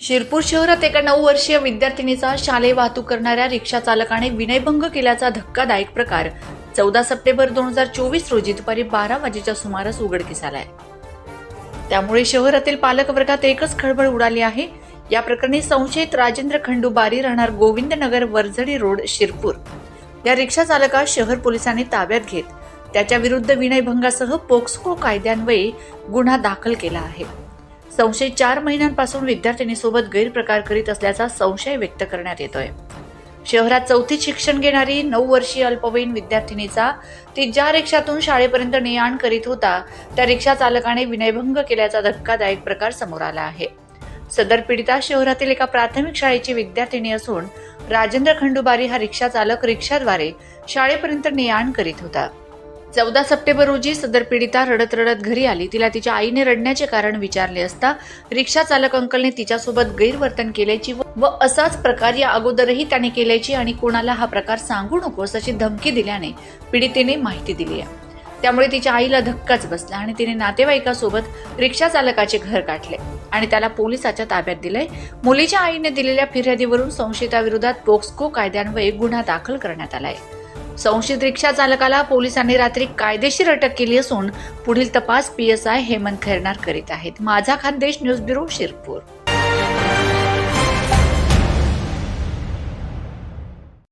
शिरपूर शहरात एका नऊ वर्षीय विद्यार्थिनीचा शालेय वाहतूक करणाऱ्या रिक्षा चालकाने विनयभंग केल्याचा धक्कादायक प्रकार. चौदा सप्टेंबर दोन हजार चोवीस रोजी दुपारी बारा वाजेच्या सुमारास उघडकीस आलाय. त्यामुळे शहरातील पालक वर्गात एकच खळबळ उडाली आहे. या प्रकरणी संशयित राजेंद्र खंडू बारी राहणार गोविंदनगर वरझडी रोड शिरपूर. या रिक्षा चालकास शहर पोलिसांनी ताब्यात घेत त्याच्या विरुद्ध विनयभंगासह पोक्सको कायद्यान्वये गुन्हा दाखल केला आहे. संशयित चार महिन्यांपासून विद्यार्थिनीसोबत गैरप्रकार करीत असल्याचा संशय व्यक्त करण्यात येतोय. शहरात चौथीत शिक्षण घेणारी नऊ वर्षीय अल्पवयीन विद्यार्थिनीचा ती ज्या रिक्षातून शाळेपर्यंत ने आण करीत होता त्या रिक्षा चालकाने विनयभंग केल्याचा धक्कादायक प्रकार समोर आला आहे. सदर पीडिता शहरातील एका प्राथमिक शाळेची विद्यार्थिनी असून राजेंद्र खंडुबारी हा रिक्षा चालक रिक्षाद्वारे शाळेपर्यंत ने आण करीत होता. चौदा सप्टेंबर रोजी सदर पीडिता रडत रडत घरी आली. तिला तिच्या आईने रडण्याचे कारण विचारले असता रिक्षा चालक अंकलने तिच्यासोबत गैरवर्तन केल्याची व असाच प्रकार या अगोदरही त्याने केल्याची आणि कोणाला हा प्रकार सांगू नकोस अशी धमकी दिल्याने पीडितेने माहिती दिली आहे. त्यामुळे तिच्या आईला धक्काच बसला आणि तिने नातेवाईकासोबत रिक्षा चालकाचे घर गाठले आणि त्याला पोलिसाच्या ताब्यात दिले मुलीच्या आईने दिलेल्या फिर्यादीवरून संशयिताविरोधात पोक्सको कायद्यान्वये गुन्हा दाखल करण्यात आलाय. संशयित रिक्षा चालकाला पोलिसांनी रात्री कायदेशीर अटक केली असून पुढील तपास P S I Hemant Khairnar करीत आहेत. माझा खानदेश न्यूज ब्युरो शिरपूर.